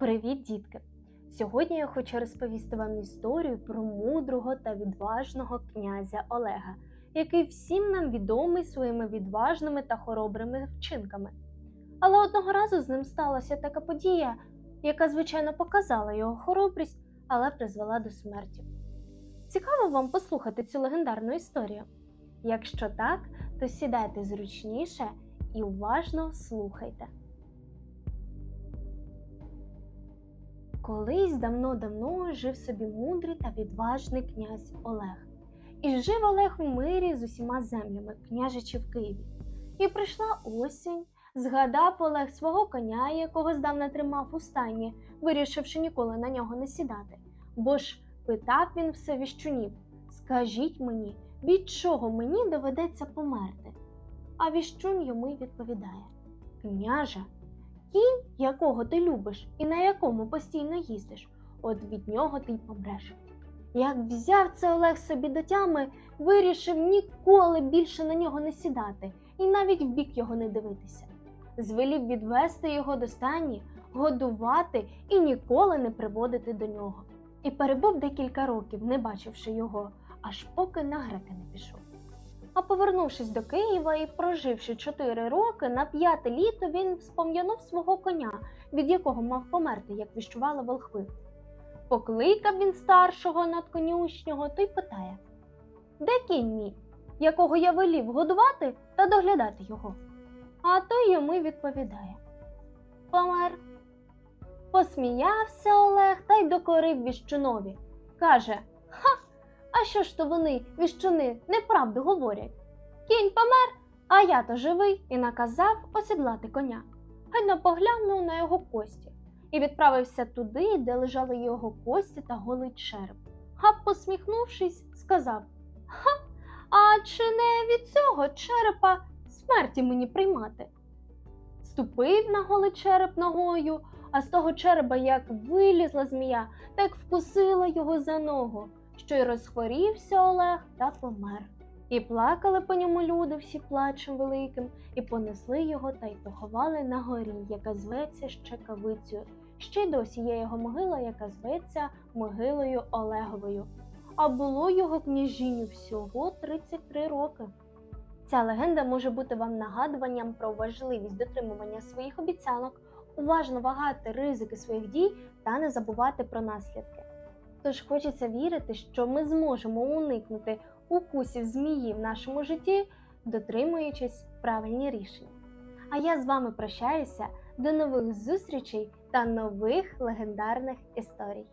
Привіт, дітки! Сьогодні я хочу розповісти вам історію про мудрого та відважного князя Олега, який всім нам відомий своїми відважними та хоробрими вчинками. Але одного разу з ним сталася така подія, яка, звичайно, показала його хоробрість, але призвела до смерті. Цікаво вам послухати цю легендарну історію? Якщо так, то сідайте зручніше і уважно слухайте. Колись давно-давно жив собі мудрий та відважний князь Олег. І жив Олег у мирі з усіма землями, княжичі в Києві. І прийшла осінь, згадав Олег свого коня, якого здавна тримав у стайні, вирішивши ніколи на нього не сідати. Бо ж питав він все віщунів Скажіть мені, від чого мені доведеться померти? А віщун йому й відповідає Княже, кінь, якого ти любиш і на якому постійно їздиш, от від нього ти й помреш. Як взяв це Олег собі до тями, вирішив ніколи більше на нього не сідати і навіть в бік його не дивитися. Звелів відвести його до стані, годувати і ніколи не приводити до нього. І перебув декілька років, не бачивши його, аж поки на греки не пішов. А повернувшись до Києва і проживши чотири роки, на п'яте літо він вспом'янув свого коня, від якого мав померти, як віщували волхви. Покликав він старшого надконюшнього, той питає Де кінь мій, якого я велів годувати та доглядати його? А той йому відповідає Помер. Посміявся Олег та й докорив віщунові. Каже Ха, а що ж то вони, віщуни, неправду говорять? Кінь помер, а я то живий і наказав осідлати коня. Гайно поглянув на його кості і відправився туди, де лежали його кості та голий череп. А посміхнувшись, сказав Ха, а чи не від цього черепа смерті мені приймати? Ступив на голий череп ногою, а з того череба як вилізла змія, так вкусила його за ногу, що й розхворівся Олег та помер. І плакали по ньому люди всі плачем великим, і понесли його та й поховали на горі, яка зветься Щекавицею. Ще й досі є його могила, яка зветься могилою Олеговою. А було його княжінню всього 33 роки. Ця легенда може бути вам нагадуванням про важливість дотримування своїх обіцянок, уважно вагати ризики своїх дій та не забувати про наслідки. Тож хочеться вірити, що ми зможемо уникнути укусів змії в нашому житті, дотримуючись правильні рішення. А я з вами прощаюся до нових зустрічей та нових легендарних історій.